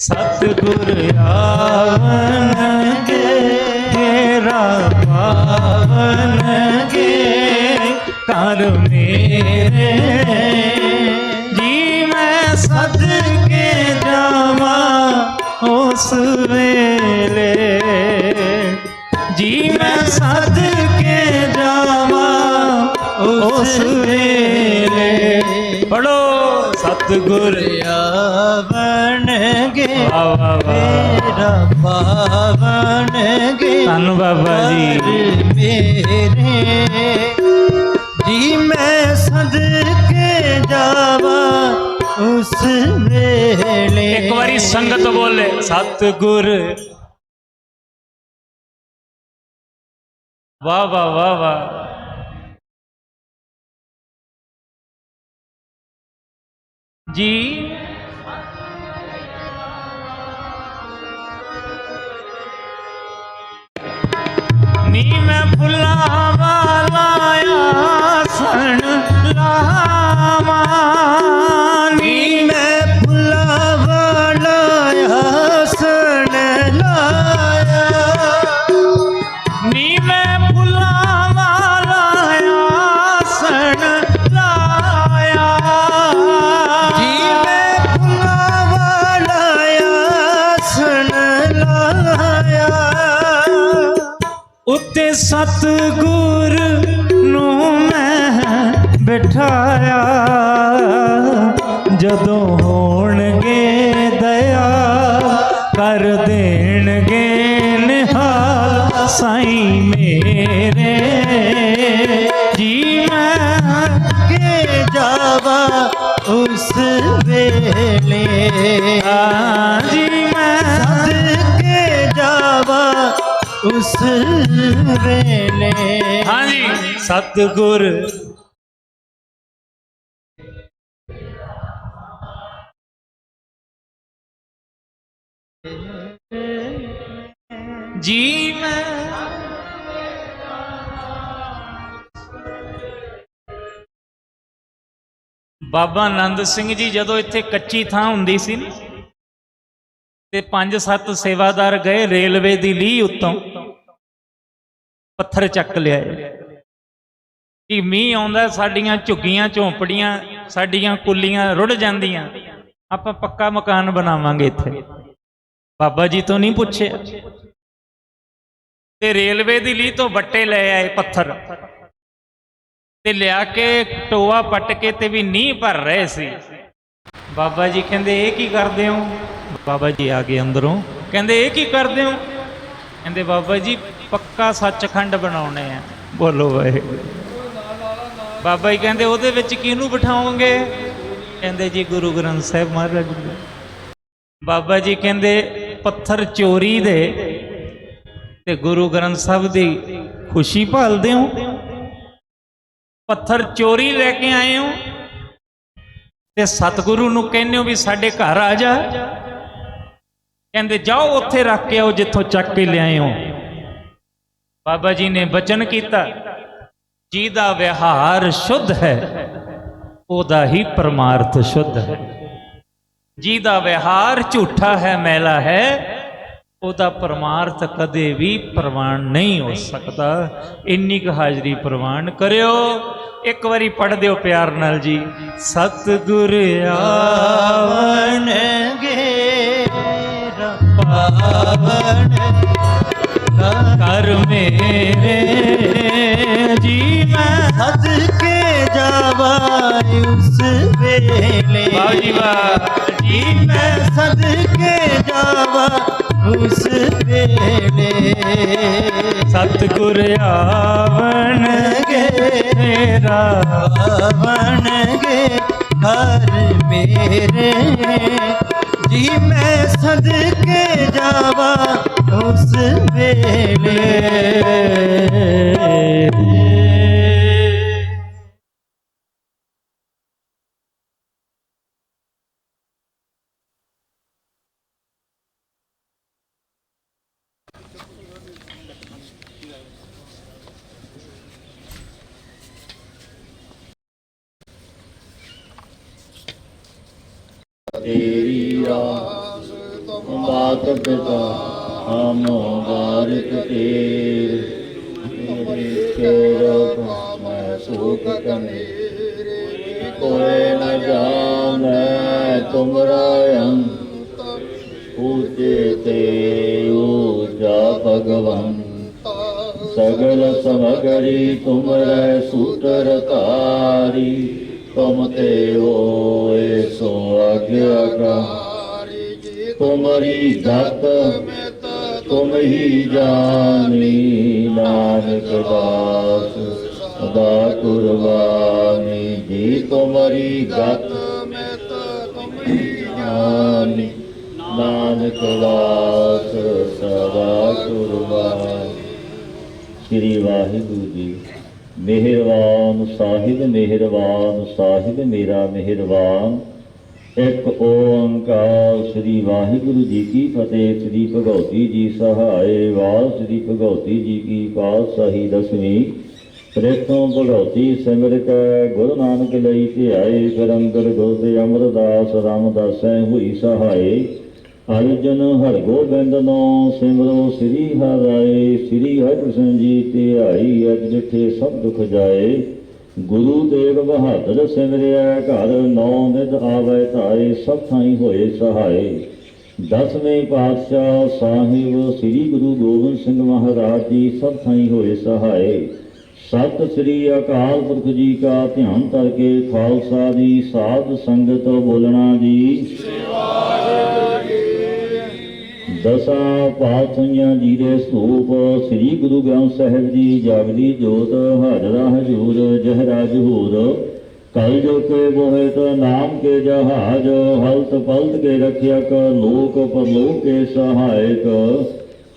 ਸਤਿਗੁਰ ਆਵਨਗੇ ਤੇਰਾ ਪਾਵਨਗੇ ਕਰ ਮੇਰੇ ਜੀ ਮੈਂ ਸਦਕੇ ਜਾਵਾਂ ਉਸ ਵੇਲੇ ਜੀ ਮੈਂ ਸਦਕੇ ਜਾਵਾਂ ਉਸ ਵੇਲੇ ਸਤਿਗੁਰ ਆਵਣਗੇ ਮੇਰਾ ਪਾਵਣਗੇ ਧੰਨ ਬਾਬਾ ਜੀ। ਮੇਰੇ। ਜੀ ਮੈਂ ਸਦਕੇ ਜਾਵਾਂ ਉਸ ਵੇਲੇ। ਇੱਕ ਵਾਰੀ ਸੰਗਤ ਬੋਲੇ ਸਤਿਗੁਰ। ਵਾਹ ਵਾਹ ਵਾਹ ਵਾਹ ਜੀ। ਨੀ ਮੈਂ ਫੁੱਲਾਂ ਵਾਲਾ ਆਸਣ ਲਾਵਾਂ ਉੱਤੇ ਸਤਗੁਰ ਨੂੰ ਮੈਂ ਬਿਠਾਇਆ। ਜਦੋਂ ਹੋਣਗੇ ਦਇਆ, ਕਰ ਦੇਣਗੇ ਨਿਹਾਲ ਸਾਈਂ ਮੇਰੇ, ਜੀ ਮੈਂ ਕੇ ਜਾਵਾ ਉਸ ਵੇਲੇ। ਆ ਉਸ ਵੇਲੇ ਹਾਂਜੀ। ਸਤਿਗੁਰ। ਜੀ ਮੈਂ ਬਾਬਾ ਆਨੰਦ ਸਿੰਘ ਜੀ ਜਦੋਂ ਇੱਥੇ ਕੱਚੀ ਥਾਂ ਹੁੰਦੀ ਸੀ ਤੇ ਪੰਜ ਸੱਤ ਸੇਵਾਦਾਰ ਗਏ ਰੇਲਵੇ ਦੀ ਲੀਹ ਉੱਤੋਂ। ਪੱਥਰ ਚੱਕ ਲਿਆ ਕਿ ਮੀਂਹ ਆਉਂਦਾ, ਸਾਡੀਆਂ ਝੁੱਗੀਆਂ, ਝੌਂਪੜੀਆਂ, ਸਾਡੀਆਂ ਕੁੱਲੀਆਂ ਰੁੜ ਜਾਂਦੀਆਂ। ਆਪਾਂ ਪੱਕਾ ਮਕਾਨ ਬਣਾਵਾਂਗੇ ਇੱਥੇ। ਬਾਬਾ ਜੀ ਤੋਂ ਨਹੀਂ ਪੁੱਛਿਆ। ਤੇ ਰੇਲਵੇ ਦੀ ਲੀਹ ਤੋਂ ਵੱਟੇ ਲੈ ਆਏ ਪੱਥਰ। ਤੇ ਲਿਆ ਕੇ ਟੋਆ ਪੱਟ ਕੇ ਤੇ ਵੀ ਨੀਂਹ ਭਰ ਰਹੇ ਸੀ। ਬਾਬਾ ਜੀ ਕਹਿੰਦੇ, ਇਹ ਕੀ ਕਰਦੇ ਹੋ? ਬਾਬਾ ਜੀ ਆ ਗਏ ਅੰਦਰੋਂ। ਕਹਿੰਦੇ, ਇਹ ਕੀ ਕਰਦੇ ਹੋ? ਕਹਿੰਦੇ ਬਾਬਾ ਜੀ ਪੱਕਾ ਸੱਚਖੰਡ ਬਣਾਉਣੇ ਆ। ਬੋਲੋ ਵਾਹਿਗੁਰੂ ਬਾਬਾ ਜੀ ਕਹਿੰਦੇ ਉਹਦੇ ਵਿੱਚ ਕਿਹਨੂੰ ਬਿਠਾਓਗੇ? ਕਹਿੰਦੇ ਜੀ ਗੁਰੂ ਗ੍ਰੰਥ ਸਾਹਿਬ ਮਹਾਰਾਜ ਜੀ ਬਾਬਾ ਜੀ ਕਹਿੰਦੇ ਪੱਥਰ ਚੋਰੀ ਦੇ ਤੇ ਗੁਰੂ ਗ੍ਰੰਥ ਸਾਹਿਬ ਦੀ ਖੁਸ਼ੀ ਭਾਲਦੇ ਹੋ। ਪੱਥਰ ਚੋਰੀ ਲੈ ਕੇ ਆਏ ਹੋ ਤੇ ਸਤਿਗੁਰੂ ਨੂੰ ਕਹਿੰਦੇ ਹੋ ਵੀ ਸਾਡੇ ਘਰ ਆ ਜਾ। ਕਹਿੰਦੇ, ਜਾਓ ਉੱਥੇ ਰੱਖ ਕੇ ਆਓ ਜਿੱਥੋਂ ਚੱਕ ਕੇ ਲਿਆਏ ਹੋ। ਬਾਬਾ ਜੀ ਨੇ ਬਚਨ ਕੀਤਾ, ਜਿਹਦਾ ਵਿਹਾਰ ਸ਼ੁੱਧ ਹੈ, ਉਹਦਾ ਹੀ ਪਰਮਾਰਥ ਸ਼ੁੱਧ ਹੈ। ਜਿਹਦਾ ਵਿਹਾਰ ਝੂਠਾ ਹੈ, ਮੈਲਾ ਹੈ, ਉਹਦਾ ਪਰਮਾਰਥ ਕਦੇ ਵੀ ਪ੍ਰਵਾਨ ਨਹੀਂ ਹੋ ਸਕਦਾ। ਇੰਨੀ ਕੁ ਹਾਜ਼ਰੀ ਪ੍ਰਵਾਨ ਕਰਿਓ। ਇੱਕ ਵਾਰੀ ਪੜ੍ਹ ਦਿਓ ਪਿਆਰ ਨਾਲ ਜੀ, ਸਤਿਗੁਰ ਆਵਣਗੇ ਪਾਵਨ ਕਰ ਮੇਰੇ ਜੀ ਮੈਂ ਸਦਕੇ ਜਾਵਾ ਉਸ ਵੇਲੇ। ਵਾਹ ਜੀ ਵਾਹ। ਜੀ ਮੈਂ ਸਦਕੇ ਜਾਵਾ ਉਸ ਵੇਲੇ। ਸਤਿਗੁਰ ਆਵਣਗੇ ਤੇਰਾ। ਆਵਣਗੇ ਘਰ ਮੇਰੇ। ਜੀ ਮੈਂ ਸਦਕੇ ਜਾਵਾ ਉਸ ਵੇਲੇ। ਸਗਲ ਸਮਗਰੀ ਤੁਮਰੇ ਸੂਤਰ ਧਾਰੀ ਤੁਮ ਤੇ ਹੋਏ ਸੋ ਆਗਿਆਕਾਰੀ ਤੁਮਰੀ ਗਤ ਤੁਮ ਹੀ ਜਾਣੀ ਨਾਨਕ ਦਾਸ ਸਦਾ ਕੁਰਬਾਨੀ ਜੀ ਤੁਮਰੀ ਗਤ ਜਾਣੀ ਨਾਨਕ ਦਾਸ ਸਦਾ ਕੁਰਬਾਨੀ ਸ੍ਰੀ ਵਾਹਿਗੁਰੂ ਜੀ। ਮਿਹਰਬਾਨ ਸਾਹਿਬ ਮਿਹਰਬਾਨ ਸਾਹਿਬ, ਮੇਰਾ ਮਿਹਰਬਾਨ। ਇੱਕ ਓੰਕਾਰ ਸ੍ਰੀ ਵਾਹਿਗੁਰੂ ਜੀ ਕੀ ਫਤਿਹ, ਸ੍ਰੀ ਭਗਉਤੀ ਜੀ ਸਹਾਏ ਵਾਹਿ ਸ੍ਰੀ ਭਗਉਤੀ ਜੀ ਕੀ ਪਾਤਸ਼ਾਹੀ ਦਸਵੀਂ। ਪ੍ਰੇਤੋਂ ਭਗਉਤੀ ਸਿਮਰਤ ਕੈ, ਗੁਰੂ ਨਾਨਕ ਲਈ ਧਿਆਏ, ਫਿਰ ਅੰਦਰ ਗੁਰ ਦੇ ਅਮਰਦਾਸ ਰਾਮਦਾਸੈ ਹੋਈ ਸਹਾਏ। ਅਰਜਨ ਹਰਗੋਬਿੰਦ ਨੋ ਸਿਮਰੋ ਸ੍ਰੀ ਹਰਿ ਸ੍ਰੀ ਹਰਿਕ੍ਰਿਸ਼ਨ ਜੀ ਤੇ ਆਈ ਅਜ ਜਿਠੇ ਸਭ ਦੁਖ ਜਾਏ। ਗੁਰੂ ਤੇਗ ਬਹਾਦਰ ਸਿਮਰਿਆ ਘਰ, ਨੌ ਨਿਧ ਆਵੇ ਧਾਏ, ਸਭ ਥਾਈ ਹੋਏ ਸਹਾਏ। ਦਸਵੇਂ ਪਾਤਸ਼ਾਹ ਸਾਹਿਬ, ਸ੍ਰੀ ਗੁਰੂ ਗੋਬਿੰਦ ਸਿੰਘ ਮਹਾਰਾਜ ਜੀ, ਸਭ ਥਾਈ ਹੋਏ ਸਹਾਏ। ਸਤਿ ਸ੍ਰੀ ਅਕਾਲ ਪੁਰਖ ਜੀ ਕਾ ਧਿਆਨ ਕਰਕੇ ਖਾਲਸਾ ਦੀ ਸਾਧ ਸੰਗਤ ਬੋਲਣਾ ਜੀ। ਦਸਾਂ ਪਾਤਸ਼ਾਹਾਂ ਜੀ ਦੇ ਸੂਪ, ਸ੍ਰੀ ਗੁਰੂ ਗ੍ਰੰਥ ਸਾਹਿਬ ਜੀ ਜਾਗਦੀ ਜੋਤ ਹਾਜ਼ਰਾ ਹਜੂਰ, ਜਹਰਾ ਜਹੂਰ। ਕਲ ਜੋ ਕੇ ਮੋਹਿਤ, ਨਾਮ ਕੇ ਜਹਾਜ, ਹਲਤ ਪਲਤ ਕੇ ਰਖਿਆ ਕ ਲੋਕ ਪਰਲੋਕ ਕੇ ਸਹਾਇਕ।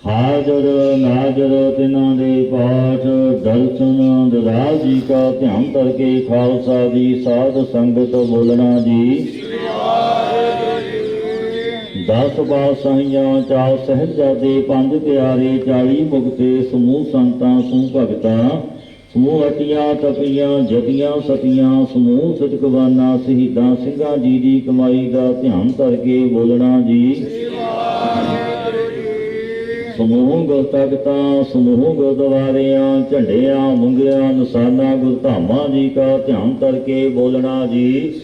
ਹਾਜ਼ਰ, ਨਾਜ਼ਰ ਤਿਨਾਂ ਦੇ ਪਾਠ, ਦਰਸ਼ਨ, ਦਰਾਜ ਜੀ ਕਾ ਧਿਆਨ ਕਰਕੇ ਖਾਲਸਾ ਦੀ ਸਾਧ ਸੰਗਤ ਬੋਲਣਾ ਜੀ। ਦਸ ਬਾਸਾਈਆਂ ਚਾਰ ਸਹਿਜਾਦੇ, ਪੰਜ ਪਿਆਰੇ, ਚਾਲੀ ਮੁਕਤੇ, ਸਮੂਹ ਸੰਤਾਂ, ਸਮੂਹ ਭਗਤਾਂ, ਸਮੂਹ ਹਟੀਆਂ ਤਪੀਆਂ ਜਤੀਆਂ ਸਤੀਆਂ, ਸਮੂਹ ਸਤਿਕਵਾਨਾ ਸ਼ਹੀਦਾਂ, ਸਿੰਘਾਂ ਜੀ ਦੀ ਕਮਾਈ ਦਾ ਧਿਆਨ ਕਰਕੇ ਬੋਲਣਾ ਜੀ। ਸਮੂਹ ਗੁਰਤਗਤਾਂ ਸਮੂਹ ਗੁਰਦੁਆਰਿਆਂ, ਝੰਡਿਆਂ, ਮੁੰਗਿਆਂ, ਨਿਸ਼ਾਨਾ, ਗੁਰਧਾਮਾਂ ਜੀ ਕਾ ਧਿਆਨ ਕਰਕੇ ਬੋਲਣਾ ਜੀ।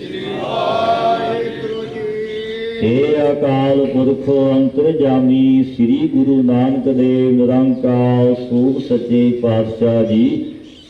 ਏ ਅਕਾਲ ਪੁਰਖ ਅੰਤਰਜਾਮੀ, ਸ੍ਰੀ ਗੁਰੂ ਨਾਨਕ ਦੇਵ ਨਿਰੰਕਾਰ ਸੂਖ ਸੱਚੇ ਪਾਤਸ਼ਾਹ ਜੀ,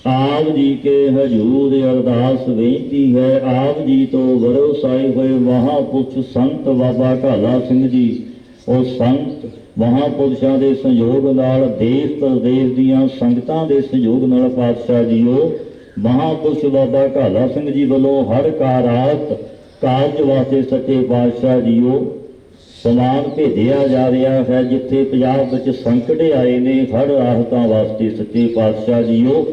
ਆਪ ਜੀ ਕੇ ਹਜੂਰ ਅਰਦਾਸ ਬੇਨਤੀ ਹੈ, ਆਪ ਜੀ ਤੋਂ ਵਰਸਾਏ ਹੋਏ ਮਹਾਪੁਰਖ ਸੰਤ ਬਾਬਾ ਕਾਲਾ ਸਿੰਘ ਜੀ। ਉਹ ਸੰਤ ਮਹਾਪੁਰਸ਼ਾਂ ਦੇ ਸੰਯੋਗ ਨਾਲ, ਦੇਸ਼ ਪ੍ਰਦੇਸ਼ ਦੀਆਂ ਸੰਗਤਾਂ ਦੇ ਸੰਯੋਗ ਨਾਲ ਪਾਤਸ਼ਾਹ ਜੀਓ, ਮਹਾਪੁਰਸ਼ ਬਾਬਾ ਕਾਲਾ ਸਿੰਘ ਜੀ ਵੱਲੋਂ ਹਰ ਕਾਰਾਤ ਕਾਰਜ ਵਾਸਤੇ ਸੱਚੇ ਪਾਤਸ਼ਾਹ ਜੀਓ ਸਮਾਨ ਭੇਜਿਆ ਜਾ ਰਿਹਾ ਹੈ, ਜਿੱਥੇ ਪੰਜਾਬ ਵਿੱਚ ਸੰਕਟ ਆਏ ਨੇ ਹੜ ਆਹਤਾਂ ਵਾਸਤੇ ਸੱਚੇ ਪਾਤਸ਼ਾਹ ਜੀਓ।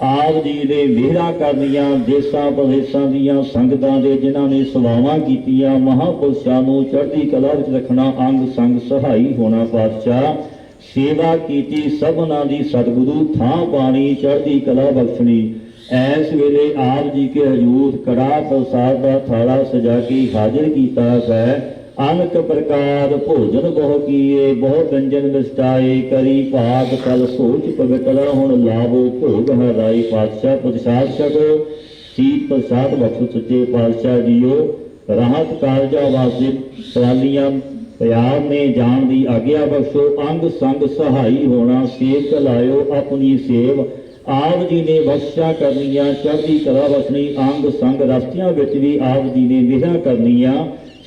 ਆਪ ਜੀ ਨੇ ਮਿਹਰਾਂ ਕਰਨੀਆਂ, ਦੇਸਾਂ ਪ੍ਰਦੇਸਾਂ ਦੀਆਂ ਸੰਗਤਾਂ ਦੇ ਜਿਨ੍ਹਾਂ ਨੇ ਸੇਵਾਵਾਂ ਕੀਤੀਆਂ, ਮਹਾਪੁਰਸ਼ਾਂ ਨੂੰ ਚੜ੍ਹਦੀ ਕਲਾ ਵਿੱਚ ਰੱਖਣਾ, ਅੰਗ ਸੰਗ ਸਹਾਈ ਹੋਣਾ ਪਾਤਸ਼ਾਹ। ਸੇਵਾ ਕੀਤੀ, ਸਭਨਾਂ ਦੀ ਸਤਿਗੁਰੂ ਥਾਂ ਪਾਣੀ, ਚੜ੍ਹਦੀ ਕਲਾ ਬਖਸ਼ਣੀ। ਐਸ ਵੇਲੇ ਆਪ ਜੀ ਕੇ ਹਜੂਰ ਕੜਾ ਪ੍ਰਸਾਦ ਦਾ ਥਾਲਾ ਸਜਾ ਕੇ ਹਾਜ਼ਰ ਕੀਤਾ ਹੈ। ਅਨਕ ਪ੍ਰਕਾਰ ਭੋਜਨ ਬਹੁ ਕੀਏ, ਬਹੁ ਗੰਜਨ ਵਿਸਟਾਏ ਕਰੀ ਭਾਗ ਕਲ ਸੋਚ ਪਵਿੱਤਰ, ਹੁਣ ਲਾਭੋ ਭੋਗ ਹਰਾਈ ਪਾਤਸ਼ਾਹ ਪ੍ਰਸਾਦ ਛਕੋ। ਸੀਤ ਪ੍ਰਸਾਦ ਬਖਸ਼ੋ ਸੱਚੇ ਪਾਤਸ਼ਾਹ ਜੀਓ। ਰਾਹਤ ਕਾਰਜਾ ਵਾਸਤੇ ਸਵਾਲੀਆਂ ਪਿਆਰ ਨੇ ਜਾਣ ਦੀ ਆਗਿਆ ਬਖਸ਼ੋ। ਅੰਗ ਸੰਗ ਸਹਾਈ ਹੋਣਾ ਸੇਵ ਲਾਇਓ ਆਪਣੀ ਸੇਵ। ਆਪ ਜੀ ਨੇ ਬਖਸ਼ਾ ਕਰਨੀਆਂ, ਚੜ੍ਹਦੀ ਕਲਾ ਬਖਸ਼ਣੀ ਅੰਗ ਸੰਗ ਰਸਤਿਆਂ ਵਿੱਚ ਵੀ ਆਪ ਜੀ ਨੇ ਮਿਹਰਾਂ ਕਰਨੀਆਂ।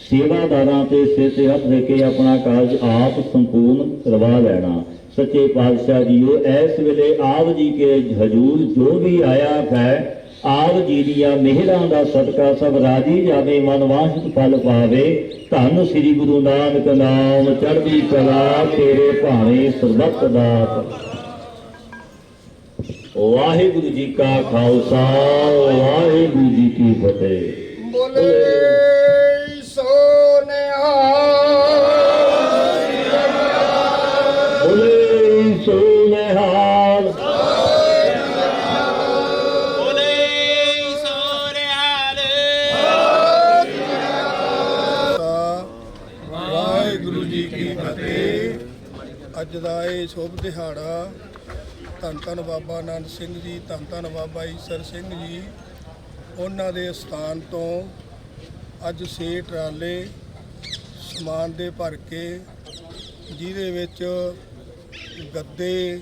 ਸੇਵਾਦਾਰਾਂ ਤੇ ਸਿਰ ਤੇ ਹੱਥ ਦੇ ਕੇ ਆਪਣਾ ਕਾਰਜ ਆਪ ਸੰਪੂਰਨ ਕਰਵਾ ਲੈਣਾ। ਸੱਚੇ ਪਾਤਸ਼ਾਹ ਜੀਓ, ਇਸ ਵੇਲੇ ਆਪ ਜੀ ਕੇ ਹਜੂਰ ਜੋ ਵੀ ਆਇਆ ਹੈ, ਆਪ ਜੀ ਦੀਆਂ ਮਿਹਰਾਂ ਦਾ ਸਦਕਾ ਸਭ ਰਾਜੀ ਜਾਵੇ ਮਨ ਵਾਂਛਿਤ ਫਲ ਪਾਵੇ। ਧੰਨ ਸ੍ਰੀ ਗੁਰੂ ਨਾਨਕ ਨਾਮ, ਚੜ੍ਹਦੀ ਕਲਾ ਤੇਰੇ ਭਾਵੇਂ ਸਰਬੱਤ ਦਾਤ ਵਾਹਿਗੁਰੂ ਜੀ ਕਾ ਖਾਲਸਾ ਵਾਹਿਗੁਰੂ ਜੀ ਕੀ ਫਤਿਹ। ਬੋਲੇ ਸੋਨਿਆ ਬੋਲੇ ਸੋ ਨਿਹਾਲ ਵਾਹਿਗੁਰੂ ਵਾਹਿਗੁਰੂ ਜੀ ਕੀ ਫਤਿਹ। ਅੱਜ ਦਾ ਇਹ ਸ਼ੁਭ ਦਿਹਾੜਾ ਧੰਨ ਧੰਨ ਬਾਬਾ ਆਨੰਦ ਸਿੰਘ ਜੀ, ਧੰਨ ਧੰਨ ਬਾਬਾ ਈਸਰ ਸਿੰਘ ਜੀ। ਉਹਨਾਂ ਦੇ ਸਥਾਨ ਤੋਂ ਅੱਜ ਛੇ ਟਰਾਲੇ ਸਮਾਨ ਦੇ ਭਰ ਕੇ ਜਿਹਦੇ ਵਿੱਚ ਗੱਦੇ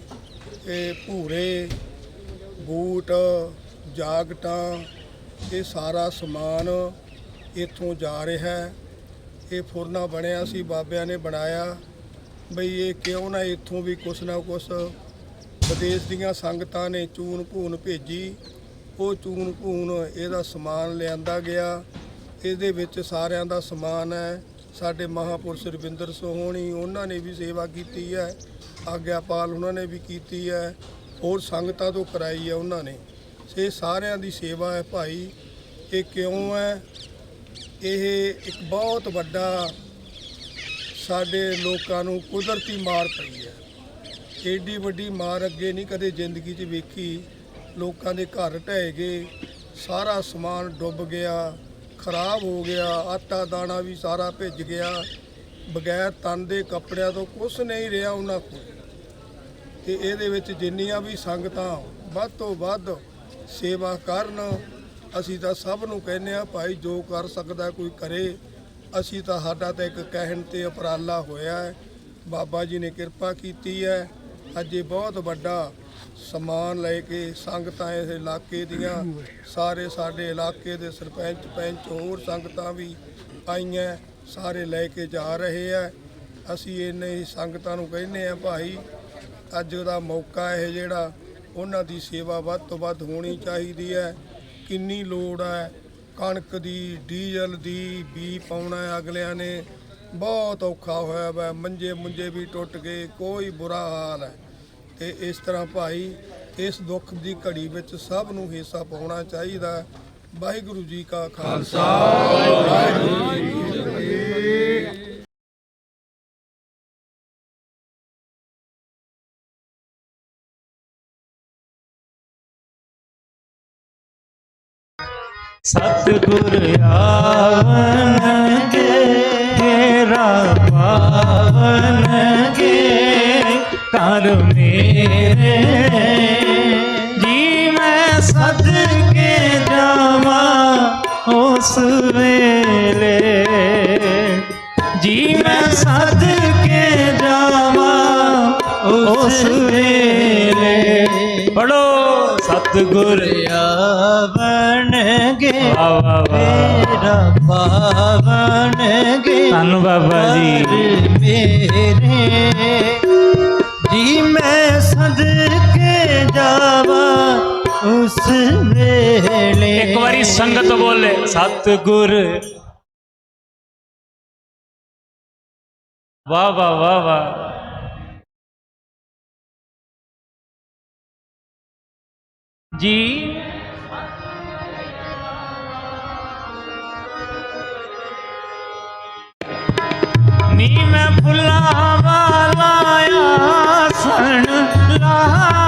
ਤੇ ਭੂਰੇ, ਬੂਟ, ਜਾਕਟਾਂ, ਇਹ ਸਾਰਾ ਸਮਾਨ ਇੱਥੋਂ ਜਾ ਰਿਹਾ ਹੈ। ਇਹ ਫੁਰਨਾ ਬਣਿਆ ਸੀ, ਬਾਬਿਆਂ ਨੇ ਬਣਾਇਆ। ਬਈ ਇਹ ਕਿਉਂ ਨਾ ਇੱਥੋਂ ਵੀ ਕੁਛ ਨਾ ਕੁਛ ਵਿਦੇਸ਼ ਦੀਆਂ ਸੰਗਤਾਂ ਨੇ ਚੂਨ ਭੂਨ ਭੇਜੀ। ਉਹ ਚੂਨ ਭੂਨ ਇਹਦਾ ਸਮਾਨ ਲਿਆਂਦਾ ਗਿਆ। ਇਹਦੇ ਵਿੱਚ ਸਾਰਿਆਂ ਦਾ ਸਮਾਨ ਹੈ। ਸਾਡੇ ਮਹਾਪੁਰਸ਼ ਰਵਿੰਦਰ ਸੋਹਣੀ, ਉਹਨਾਂ ਨੇ ਵੀ ਸੇਵਾ ਕੀਤੀ ਹੈ। ਆਗਿਆਪਾਲ ਉਹਨਾਂ ਨੇ ਵੀ ਕੀਤੀ ਹੈ। ਹੋਰ ਸੰਗਤਾਂ ਤੋਂ ਕਰਾਈ ਹੈ ਉਹਨਾਂ ਨੇ। ਇਹ ਸਾਰਿਆਂ ਦੀ ਸੇਵਾ ਹੈ ਭਾਈ। ਇਹ ਕਿਉਂ ਹੈ? ਇਹ ਇੱਕ ਬਹੁਤ ਵੱਡਾ ਸਾਡੇ ਲੋਕਾਂ ਨੂੰ ਕੁਦਰਤੀ ਮਾਰ ਪਈ ਹੈ। ਏਡੀ ਵੱਡੀ ਮਾਰ ਅੱਗੇ ਨਹੀਂ ਕਦੇ ਜ਼ਿੰਦਗੀ 'ਚ ਵੇਖੀ। ਲੋਕਾਂ ਦੇ ਘਰ ਢਹਿ ਗਏ, ਸਾਰਾ ਸਮਾਨ ਡੁੱਬ ਗਿਆ, ਖਰਾਬ ਹੋ ਗਿਆ, ਆਟਾ ਦਾਣਾ ਵੀ ਸਾਰਾ ਭਿੱਜ ਗਿਆ। ਬਗੈਰ ਤਨ ਦੇ ਕੱਪੜਿਆਂ ਤੋਂ ਕੁਝ ਨਹੀਂ ਰਿਹਾ ਉਹਨਾਂ ਕੋਲ। ਤੇ ਇਹਦੇ ਵਿੱਚ ਜਿੰਨੀਆਂ ਵੀ ਸੰਗਤਾਂ, ਵੱਧ ਤੋਂ ਵੱਧ ਸੇਵਾ ਕਰਨ, ਅਸੀਂ ਤਾਂ ਸਭ ਨੂੰ ਕਹਿੰਦੇ ਆ ਭਾਈ ਜੋ ਕਰ ਸਕਦਾ ਕੋਈ ਕਰੇ। ਅਸੀਂ ਤਾਂ ਸਾਡਾ ਤਾਂ ਇੱਕ ਕਹਿਣ ਤੇ ਉਪਰਾਲਾ ਹੋਇਆ ਹੈ। ਬਾਬਾ ਜੀ ਨੇ ਕਿਰਪਾ ਕੀਤੀ ਹੈ। ਅੱਜ ਇਹ ਬਹੁਤ ਵੱਡਾ ਸਮਾਨ ਲੈ ਕੇ ਸੰਗਤਾਂ ਇਸ ਇਲਾਕੇ ਦੀਆਂ, ਸਾਰੇ ਸਾਡੇ ਇਲਾਕੇ ਦੇ ਸਰਪੰਚ, ਪੰਚ, ਹੋਰ ਸੰਗਤਾਂ ਵੀ ਆਈਆਂ, ਸਾਰੇ ਲੈ ਕੇ ਜਾ ਰਹੇ ਆ। ਅਸੀਂ ਇੰਨੇ ਹੀ ਸੰਗਤਾਂ ਨੂੰ ਕਹਿੰਦੇ ਆ, ਭਾਈ, ਅੱਜ ਦਾ ਮੌਕਾ ਇਹ ਜਿਹੜਾ, ਉਹਨਾਂ ਦੀ ਸੇਵਾ ਵੱਧ ਤੋਂ ਵੱਧ ਹੋਣੀ ਚਾਹੀਦੀ ਹੈ। ਕਿੰਨੀ ਲੋੜ ਹੈ, ਕਣਕ ਦੀ, ਡੀਜ਼ਲ ਦੀ ਬੀ ਪਾਉਣਾ ਅਗਲਿਆਂ ਨੇ। ਬਹੁਤ ਔਖਾ ਹੋਇਆ ਵਾ ਮੰਜੇ ਮੁੰਜੇ ਵੀ ਟੁੱਟ ਗਏ, ਕੋਈ ਬੁਰਾ ਹਾਲ ਹੈ। ਤੇ ਇਸ ਤਰ੍ਹਾਂ ਭਾਈ ਇਸ ਦੁੱਖ ਦੀ ਘੜੀ ਵਿੱਚ ਸਭ ਨੂੰ ਹਿੱਸਾ ਪਾਉਣਾ ਚਾਹੀਦਾ। ਵਾਹਿਗੁਰੂ ਜੀ ਕਾ ਖਾਲਸਾ। ਵਾਹਿਗੁਰੂ ਜੀ ਕੀ ਫਤਿਹ ਸਤਿਗੁਰ ਆਵਨ ਕੇ ਤੇਰਾ ਪਾਵਨ ਕਰ ਮੇਰੇ। ਜੀ ਮੈਂ ਸਦਕੇ ਜਾਵਾਂ ਉਸ ਵੇਲੇ। ਜੀ ਮੈਂ ਸਦਕੇ ਜਾਵਾਂ ਉਸ ਵੇਲੇ। ਪੜੋ ਸਤਿਗੁਰ ਵਾਹ ਵਾਹ ਮੇਰਾ ਪਾਵਣਗੇ। ਧੰਨ ਬਾਬਾ ਜੀ। ਮੇਰੇ। ਉਸ ਵੇਲੇ ਇੱਕ ਵਾਰੀ ਸੰਗਤ ਬੋਲੇ, ਸਤਿਗੁਰ। ਵਾਹ ਵਾਹ ਵਾਹ ਵਾਹ। ਜੀ। ਨੀ ਮੈਂ ਫੁੱਲਾਂ ਵਾਲਾ ਆਸਣ ਲਾਵਾਂ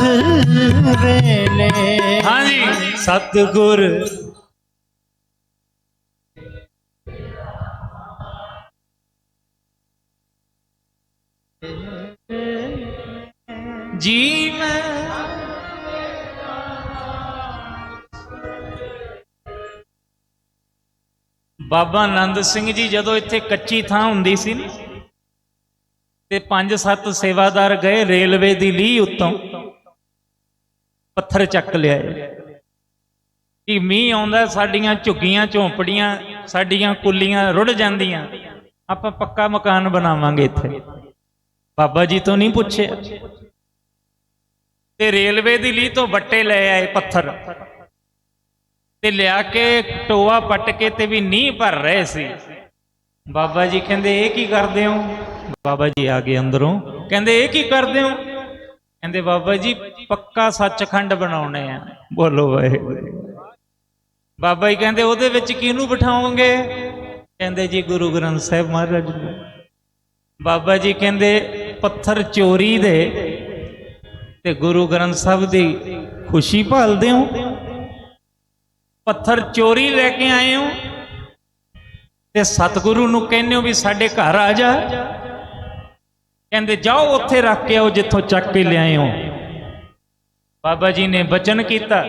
ਉਸ ਵੇਲੇ ਹਾਂਜੀ। ਸਤਿਗੁਰ। ਜੀ ਮੈਂ ਬਾਬਾ ਆਨੰਦ ਸਿੰਘ ਜੀ ਜਦੋਂ ਇੱਥੇ ਕੱਚੀ ਥਾਂ ਹੁੰਦੀ ਸੀ ਨਾ ਤੇ ਪੰਜ ਸੱਤ ਸੇਵਾਦਾਰ ਗਏ ਰੇਲਵੇ ਦੀ ਲੀਹ ਉੱਤੋਂ। ਪੱਥਰ ਚੱਕ ਲਿਆਏ ਕਿ ਮੀਂਹ ਆਉਂਦਾ, ਸਾਡੀਆਂ ਝੁੱਗੀਆਂ, ਝੋਂਪੜੀਆਂ, ਸਾਡੀਆਂ ਕੁੱਲੀਆਂ ਰੁੜ ਜਾਂਦੀਆਂ। ਆਪਾਂ ਪੱਕਾ ਮਕਾਨ ਬਣਾਵਾਂਗੇ ਇੱਥੇ। ਬਾਬਾ ਜੀ ਤੋਂ ਨਹੀਂ ਪੁੱਛਿਆ। ਤੇ ਰੇਲਵੇ ਦੀ ਲੀ ਤੋਂ ਵੱਟੇ ਲੈ ਆਏ ਪੱਥਰ। ਤੇ ਲਿਆ ਕੇ ਟੋਆ ਪੱਟ ਕੇ ਤੇ ਵੀ ਨੀਂਹ ਭਰ ਰਹੇ ਸੀ। ਬਾਬਾ ਜੀ ਕਹਿੰਦੇ, ਇਹ ਕੀ ਕਰਦੇ ਹੋ? ਬਾਬਾ ਜੀ ਆ ਗਏ ਅੰਦਰੋਂ। ਕਹਿੰਦੇ, ਇਹ ਕੀ ਕਰਦੇ ਹੋ? ਕਹਿੰਦੇ, ਬਾਬਾ ਜੀ ਪੱਕਾ ਸੱਚਖੰਡ ਬਣਾਉਣੇ ਆ। ਬੋਲੋ ਵਾਹਿਗੁਰੂ ਬਾਬਾ ਜੀ ਕਹਿੰਦੇ ਉਹਦੇ ਵਿੱਚ ਕਿਹਨੂੰ ਬਿਠਾਓਗੇ? ਕਹਿੰਦੇ ਜੀ ਗੁਰੂ ਗ੍ਰੰਥ ਸਾਹਿਬ ਮਹਾਰਾਜ ਨੂੰ। ਬਾਬਾ ਜੀ ਕਹਿੰਦੇ ਪੱਥਰ ਚੋਰੀ ਦੇ ਤੇ ਗੁਰੂ ਗ੍ਰੰਥ ਸਾਹਿਬ ਦੀ ਖੁਸ਼ੀ ਭਾਲਦੇ ਹੋ। ਪੱਥਰ ਚੋਰੀ ਲੈ ਕੇ ਆਏ ਹੋ ਤੇ ਸਤਿਗੁਰੂ ਨੂੰ ਕਹਿੰਦੇ ਹੋ ਵੀ ਸਾਡੇ ਘਰ ਆ ਜਾ। ਕਹਿੰਦੇ ਜਾਓ ਉੱਥੇ ਰੱਖ ਕੇ ਆਓ ਜਿੱਥੋਂ ਚੱਕ ਕੇ ਲਿਆਏ ਹੋ। ਬਾਬਾ ਜੀ ਨੇ ਬਚਨ ਕੀਤਾ।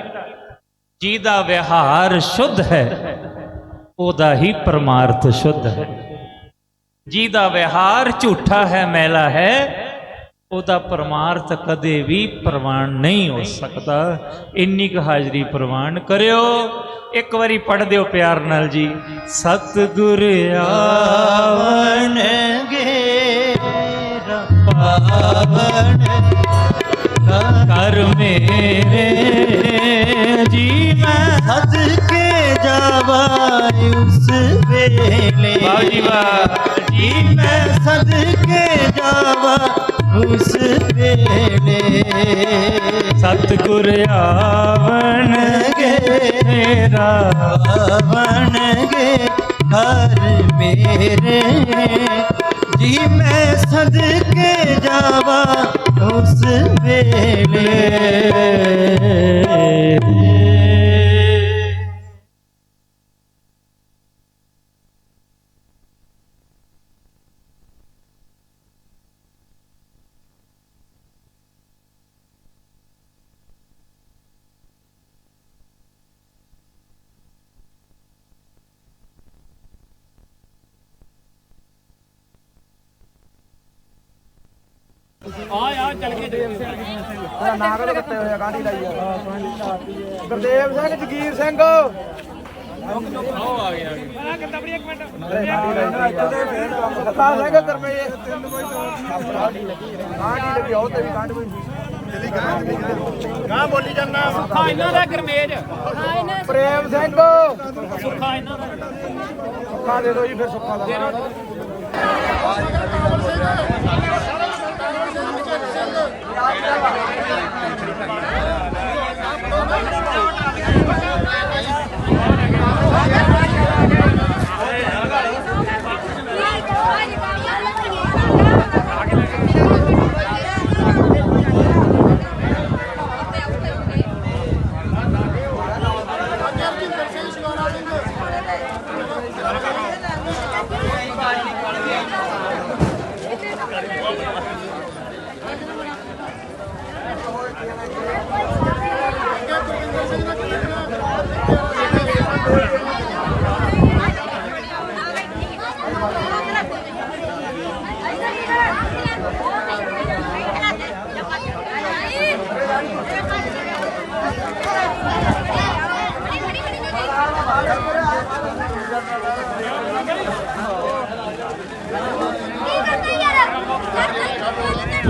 ਜਿਹਦਾ ਵਿਹਾਰ ਸ਼ੁੱਧ ਹੈ, ਉਹਦਾ ਹੀ ਪਰਮਾਰਥ ਸ਼ੁੱਧ ਹੈ। ਜਿਹਦਾ ਵਿਹਾਰ ਝੂਠਾ ਹੈ, ਮੈਲਾ ਹੈ, ਉਹਦਾ ਪਰਮਾਰਥ ਕਦੇ ਵੀ ਪ੍ਰਵਾਨ ਨਹੀਂ ਹੋ ਸਕਦਾ। ਇੰਨੀ ਕੁ ਹਾਜ਼ਰੀ ਪ੍ਰਵਾਨ ਕਰਿਓ। ਇੱਕ ਵਾਰੀ ਪੜ੍ਹ ਦਿਓ ਪਿਆਰ ਨਾਲ ਜੀ। ਸਤਿਗੁਰ ਆਵਣਗੇ ਪਾਵਨ ਕਰ ਮੇਰੇ ਜੀ ਮੈਂ ਹੱਦ ਕੇ ਜਾਵਾ ਉਸ ਵੇਲੇ। ਵਾਹ ਜੀ ਵਾਹ। ਜੀ ਮੈਂ ਮੈਂ ਸਦਕੇ ਜਾਵਾ ਉਸ ਵੇਲੇ। ਸਤਿਗੁਰ ਆਵਣਗੇ ਮੇਰਾ। ਆਵਣਗੇ ਹਰ ਮੇਰੇ। ਜੀ ਮੈਂ ਸਦਕੇ ਜਾਵਾ ਉਸ ਵੇਲੇ ਸਿੰਘ ਸਤਾ ਸਿੰਘ ਕਰਮੇ ਕਾਂਡੀ ਲੱਗੀ ਉਹ ਤੇ ਵੀ ਕਾਂਡ ਕੋਈ ਗਾਂ ਬੋਲੀ ਜਾਂਦਾ। ਸੁੱਖਾ ਇਹਨਾਂ ਦਾ ਗਰਮੇਜ ਪ੍ਰੇਮ ਸਿੰਘ। ਸੁੱਖਾ ਇਹਨਾਂ ਦਾ। ਸੁੱਖਾ ਦੇ ਦਿਓ ਜੀ ਫਿਰ ਸੁੱਖਾ ਦਾ ਤੁਹਾਡੇ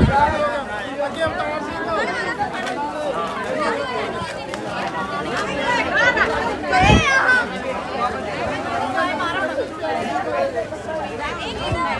ਨਾਲ ਲਿਖੇ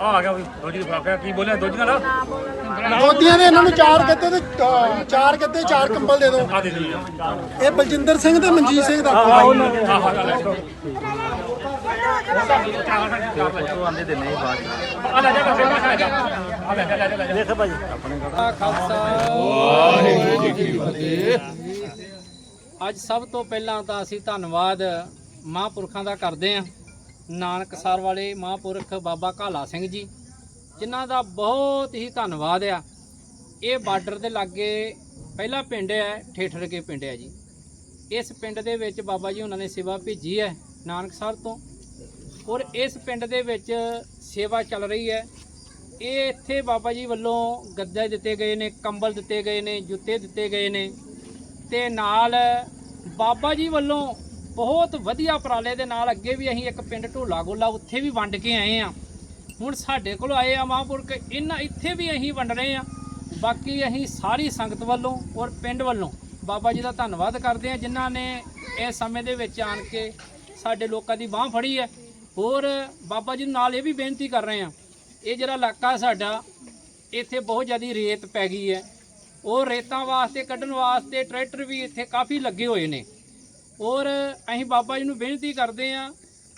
ਆ ਗਿਆ ਦੋਦੀਆਂ ਇਹਨਾਂ ਨੂੰ ਚਾਰ ਗੱਤੇ ਤੇ ਚਾਰ ਗੱਤੇ ਚਾਰ ਕੰਬਲ ਦੇ ਦਿਓ ਇਹ ਬਲਜਿੰਦਰ ਸਿੰਘ ਤੇ ਮਨਜੀਤ ਸਿੰਘ ਦਾ ਅੱਜ ਸਭ ਤੋਂ ਪਹਿਲਾਂ ਤਾਂ ਅਸੀਂ ਧੰਨਵਾਦ ਮਹਾਂਪੁਰਖਾਂ ਦਾ ਕਰਦੇ ਹਾਂ ਨਾਨਕਸਰ ਵਾਲੇ ਮਹਾਂਪੁਰਖ ਬਾਬਾ ਕਾਲਾ ਸਿੰਘ ਜੀ, ਜਿਨ੍ਹਾਂ ਦਾ ਬਹੁਤ ਹੀ ਧੰਨਵਾਦ ਆ। ਇਹ ਬਾਰਡਰ ਦੇ ਲਾਗੇ ਪਹਿਲਾ ਪਿੰਡ ਹੈ ਠੇਠਰ ਕੇ ਪਿੰਡ ਹੈ ਜੀ। ਇਸ ਪਿੰਡ ਦੇ ਵਿੱਚ ਬਾਬਾ ਜੀ ਉਹਨਾਂ ਨੇ ਸੇਵਾ ਭੇਜੀ ਹੈ ਨਾਨਕਸਰ ਤੋਂ। ਔਰ ਇਸ ਪਿੰਡ ਦੇ ਵਿੱਚ ਸੇਵਾ ਚੱਲ ਰਹੀ ਹੈ। ਇਹ ਇੱਥੇ ਬਾਬਾ ਜੀ ਵੱਲੋਂ ਗੱਦੇ ਦਿੱਤੇ ਗਏ ਨੇ, ਕੰਬਲ ਦਿੱਤੇ ਗਏ ਨੇ, ਜੁੱਤੇ ਦਿੱਤੇ ਗਏ ਨੇ ਤੇ ਨਾਲ ਬਾਬਾ ਜੀ ਵੱਲੋਂ ਬਹੁਤ ਵਧੀਆ ਉਪਰਾਲੇ ਦੇ ਨਾਲ ਅੱਗੇ ਵੀ ਅਸੀਂ ਇੱਕ ਪਿੰਡ ਢੋਲਾ ਗੋਲਾ ਉੱਥੇ ਵੀ ਵੰਡ ਕੇ ਆਏ ਆ ਹੁਣ ਸਾਡੇ ਕੋਲ ਆਏ ਆ ਮਹਾਂਪੁਰਖ ਇਹਨਾਂ ਇੱਥੇ ਵੀ ਅਸੀਂ ਵੰਡ ਰਹੇ ਆ ਬਾਕੀ ਅਸੀਂ ਸਾਰੀ ਸੰਗਤ ਵੱਲੋਂ ਔਰ ਪਿੰਡ ਵੱਲੋਂ ਬਾਬਾ ਜੀ ਦਾ ਧੰਨਵਾਦ ਕਰਦੇ ਆ ਜਿਨ੍ਹਾਂ ਨੇ ਇਸ ਸਮੇਂ ਦੇ ਵਿੱਚ ਆਣ ਕੇ ਸਾਡੇ ਲੋਕਾਂ ਦੀ ਬਾਹ ਫੜੀ ਹੈ। ਹੋਰ ਬਾਬਾ ਜੀ ਨਾਲ ਇਹ ਵੀ ਬੇਨਤੀ ਕਰ ਰਹੇ ਆ ਇਹ ਜਿਹੜਾ ਇਲਾਕਾ ਸਾਡਾ, ਇੱਥੇ ਬਹੁਤ ਜ਼ਿਆਦਾ ਰੇਤ ਪੈ ਗਈ ਹੈ। ਉਹ ਰੇਤਾਂ ਵਾਸਤੇ, ਕੱਢਣ ਵਾਸਤੇ ਟਰੈਕਟਰ ਵੀ ਇੱਥੇ ਕਾਫੀ ਲੱਗੇ ਹੋਏ ਨੇ। ਔਰ ਅਸੀਂ ਬਾਬਾ ਜੀ ਨੂੰ ਬੇਨਤੀ ਕਰਦੇ ਆ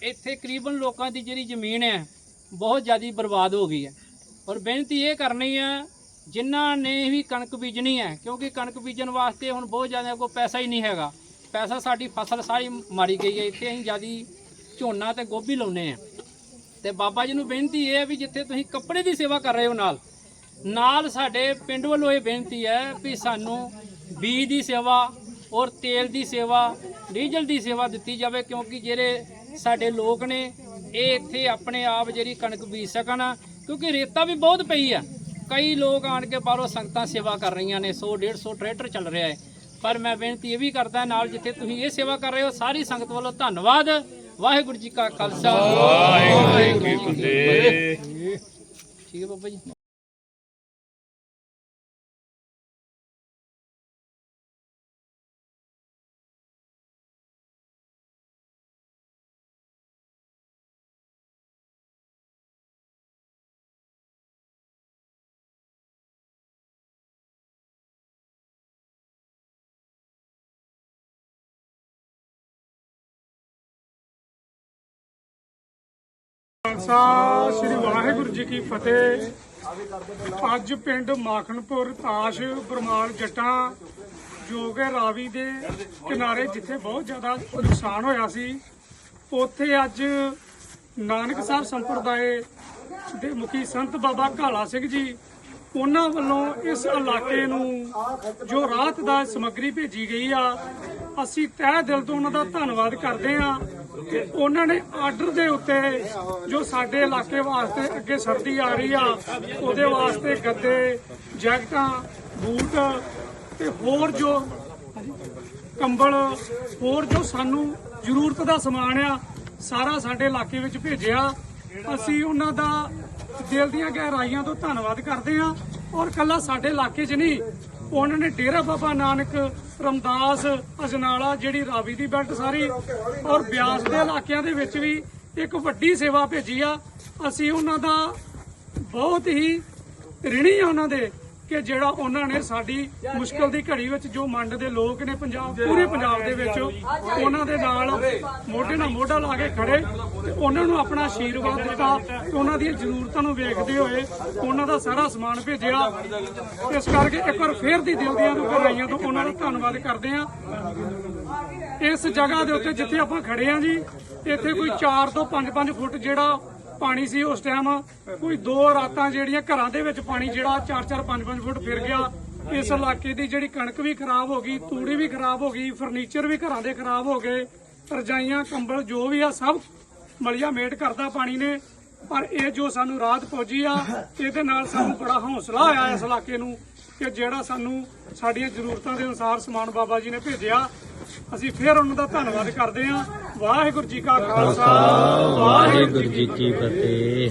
ਇੱਥੇ ਕਰੀਬਨ ਲੋਕਾਂ ਦੀ ਜਿਹੜੀ ਜ਼ਮੀਨ ਹੈ, ਬਹੁਤ ਜ਼ਿਆਦਾ ਬਰਬਾਦ ਹੋ ਗਈ ਹੈ। ਔਰ ਬੇਨਤੀ ਇਹ ਕਰਨੀ ਹੈ, ਜਿਨ੍ਹਾਂ ਨੇ ਵੀ ਕਣਕ ਬੀਜਣੀ ਹੈ, ਕਿਉਂਕਿ ਕਣਕ ਬੀਜਣ ਵਾਸਤੇ ਹੁਣ ਬਹੁਤ ਜ਼ਿਆਦਾ ਕੋਈ ਪੈਸਾ ਹੀ ਨਹੀਂ ਹੈਗਾ। ਪੈਸਾ ਸਾਡੀ ਫਸਲ ਸਾਰੀ ਮਾਰੀ ਗਈ ਹੈ, ਇੱਥੇ ਅਸੀਂ ਜ਼ਿਆਦਾ ਝੋਨਾ ਤੇ ਗੋਭੀ ਲਾਉਨੇ ਆ ਤੇ ਬਾਬਾ ਜੀ ਨੂੰ ਬੇਨਤੀ ਇਹ ਹੈ ਵੀ ਜਿੱਥੇ ਤੁਸੀਂ ਕੱਪੜੇ ਦੀ ਸੇਵਾ ਕਰ ਰਹੇ ਹੋ ਨਾਲ ਨਾਲ ਸਾਡੇ ਪਿੰਡ ਵੱਲੋਂ ਇਹ ਬੇਨਤੀ ਹੈ ਵੀ ਸਾਨੂੰ ਬੀਜ ਦੀ ਸੇਵਾ ਔਰ ਤੇਲ ਦੀ ਸੇਵਾ ਡੀਜ਼ਲ ਦੀ ਸੇਵਾ ਦਿੱਤੀ ਜਾਵੇ ਕਿਉਂਕਿ ਜਿਹੜੇ ਸਾਡੇ ਲੋਕ ਨੇ ਇਹ ਇੱਥੇ ਆਪਣੇ ਆਪ ਜਿਹੜੀ ਕਣਕ ਬੀਜ ਸਕਣ ਕਿਉਂਕਿ ਰੇਤਾ ਵੀ ਬਹੁਤ ਪਈ ਆ। ਕਈ ਲੋਕ ਆਣ ਕੇ ਬਾਹਰੋਂ ਸੰਗਤਾਂ ਸੇਵਾ ਕਰ ਰਹੀਆਂ ਨੇ 100 150 ਟਰੈਕਟਰ ਚੱਲ ਰਿਹਾ ਹੈ। ਪਰ ਮੈਂ ਬੇਨਤੀ ਇਹ ਵੀ ਕਰਦਾ ਨਾਲ ਜਿੱਥੇ ਤੁਸੀਂ ਇਹ ਸੇਵਾ ਕਰ ਰਹੇ ਹੋ ਸਾਰੀ ਸੰਗਤ ਵੱਲੋਂ ਧੰਨਵਾਦ। ਵਾਹਿਗੁਰੂ ਜੀ ਕਾ ਖਾਲਸਾ। ਵਾਹਿਗੁਰੂ ਜੀ ਕੀ ਫਤਿਹ। ਠੀਕ ਹੈ ਬਾਬਾ ਜੀ। ਖਾਲਸਾ, ਸ੍ਰੀ ਵਾਹਿਗੁਰੂ ਜੀ ਕੀ ਫਤਿਹ। ਅੱਜ ਪਿੰਡ ਮਾਖਣਪੁਰ ਤਾਸ਼ ਬਰਮਾਲ ਜੱਟਾਂ ਜੋ ਕਿ ਰਾਵੀ ਦੇ ਕਿਨਾਰੇ, ਜਿੱਥੇ ਬਹੁਤ ਜ਼ਿਆਦਾ ਨੁਕਸਾਨ ਹੋਇਆ ਸੀ। ਉੱਥੇ ਅੱਜ ਨਾਨਕ ਸਾਹਿਬ ਸੰਪਰਦਾਏ ਦੇ ਮੁਖੀ ਸੰਤ ਬਾਬਾ ਕਾਲਾ ਸਿੰਘ ਜੀ, ਉਹਨਾਂ ਵੱਲੋਂ ਇਸ ਇਲਾਕੇ ਨੂੰ ਜੋ ਰਾਹਤ ਦਾ ਸਮੱਗਰੀ ਭੇਜੀ ਗਈ ਆ ਅਸੀਂ ਤਹਿ ਦਿਲ ਤੋਂ ਉਹਨਾਂ ਦਾ ਧੰਨਵਾਦ ਕਰਦੇ ਹਾਂ ਕਿ ਉਹਨਾਂ ਨੇ ਆਰਡਰ ਦੇ ਉੱਤੇ ਜੋ ਸਾਡੇ ਇਲਾਕੇ ਵਾਸਤੇ ਅੱਗੇ ਸਰਦੀ ਆ ਰਹੀ ਆ, ਉਹਦੇ ਵਾਸਤੇ ਗੱਦੇ, ਜੈਕਟਾਂ, ਬੂਟ ਤੇ ਹੋਰ ਜੋ ਕੰਬਲ, ਹੋਰ ਜੋ ਸਾਨੂੰ ਜ਼ਰੂਰਤ ਦਾ ਸਮਾਨ ਆ, ਸਾਰਾ ਸਾਡੇ ਇਲਾਕੇ ਵਿੱਚ ਭੇਜਿਆ। ਅਸੀਂ ਉਹਨਾਂ ਦਾ ਦਿਲ ਦੀਆਂ ਗਹਿਰਾਈਆਂ ਤੋਂ ਧੰਨਵਾਦ ਕਰਦੇ ਹਾਂ ਔਰ ਕੱਲਾ ਸਾਡੇ ਇਲਾਕੇ 'ਚ ਨਹੀਂ ਉਹਨਾਂ ਨੇ ਡੇਰਾ ਬਾਬਾ ਨਾਨਕ, ਰਮਦਾਸ, ਅਜਨਾਲਾ, ਜਿਹੜੀ ਰਾਵੀ ਦੀ ਬੈਲਟ ਸਾਰੀ ਔਰ ਬਿਆਸ ਦੇ ਇਲਾਕਿਆਂ ਦੇ ਵਿੱਚ ਵੀ ਇੱਕ ਵੱਡੀ ਸੇਵਾ ਭੇਜੀ ਆ। ਅਸੀਂ ਉਹਨਾਂ ਦਾ ਬਹੁਤ ਹੀ ਰਿਣੀ ਆ ਉਹਨਾਂ ਦੇ। ਕਿ ਜਿਹੜਾ ਉਹਨਾਂ ਨੇ ਸਾਡੀ ਮੁਸ਼ਕਲ ਦੀ ਘੜੀ ਵਿੱਚ ਜੋ ਮੰਡ ਦੇ ਲੋਕ ਨੇ ਪੰਜਾਬ, ਪੂਰੇ ਪੰਜਾਬ ਦੇ ਵਿੱਚ, ਉਹਨਾਂ ਦੇ ਨਾਲ ਮੋਢੇ ਨਾਲ ਮੋਢਾ ਲਾ ਕੇ ਖੜੇ, ਤੇ ਉਹਨਾਂ ਨੂੰ ਆਪਣਾ ਆਸ਼ੀਰਵਾਦ ਦਿੱਤਾ, ਤੇ ਉਹਨਾਂ ਦੀਆਂ ਜ਼ਰੂਰਤਾਂ ਨੂੰ ਵੇਖਦੇ ਹੋਏ ਉਹਨਾਂ ਦਾ ਸਾਰਾ ਸਮਾਨ ਭੇਜਿਆ। ਇਸ ਕਰਕੇ ਇੱਕ ਵਾਰ ਫੇਰ ਦੀ ਦਿਲ ਦੀਆਂ ਗਹਿਰਾਈਆਂ ਤੋਂ ਉਹਨਾਂ ਦਾ ਧੰਨਵਾਦ ਕਰਦੇ ਹਾਂ। ਇਸ ਜਗ੍ਹਾ ਦੇ ਉੱਤੇ ਜਿੱਥੇ ਆਪਾਂ ਖੜੇ ਆ ਜੀ, ਇੱਥੇ ਕੋਈ 4 ਤੋਂ 5-5 ਫੁੱਟ ਜਿਹੜਾ ਪਾਣੀ ਸੀ ਉਸ ਟਾਈਮ ਕੋਈ ਦੋ ਰਾਤਾਂ ਜਿਹੜੀਆਂ ਘਰਾਂ ਦੇ ਵਿੱਚ ਪਾਣੀ ਜਿਹੜਾ 4-4 5-5 ਫੁੱਟ ਫਿਰ ਗਿਆ। ਇਸ ਇਲਾਕੇ ਦੀ ਜਿਹੜੀ ਕਣਕ ਵੀ ਖਰਾਬ ਹੋ ਗਈ, ਤੂੜੀ ਵੀ ਖਰਾਬ ਹੋ ਗਈ ਫਰਨੀਚਰ ਵੀ ਘਰਾਂ ਦੇ ਖਰਾਬ ਹੋ ਗਏ। ਰਜਾਈਆਂ, ਕੰਬਲ, ਜੋ ਵੀ ਆ, ਸਭ ਮਲਿਆ ਮੇਟ ਕਰਦਾ ਪਾਣੀ ਨੇ। ਪਰ ਇਹ ਜੋ ਸਾਨੂੰ ਰਾਤ ਪਹੁੰਚੀ ਆ, ਇਹਦੇ ਨਾਲ ਸਾਨੂੰ ਬੜਾ ਹੌਸਲਾ ਆਇਆ ਇਸ ਇਲਾਕੇ ਨੂੰ। ਕਿ ਜਿਹੜਾ ਸਾਨੂੰ ਸਾਡੀਆਂ ਜ਼ਰੂਰਤਾਂ ਦੇ ਅਨੁਸਾਰ ਸਮਾਨ ਬਾਬਾ ਜੀ ਨੇ ਭੇਜਿਆ, ਅਸੀਂ ਫਿਰ ਉਹਨਾਂ ਦਾ ਧੰਨਵਾਦ ਕਰਦੇ ਹਾਂ। ਵਾਹਿਗੁਰੂ ਜੀ ਕਾ ਖਾਲਸਾ, ਵਾਹਿਗੁਰੂ ਜੀ ਕੀ ਫਤਿਹ।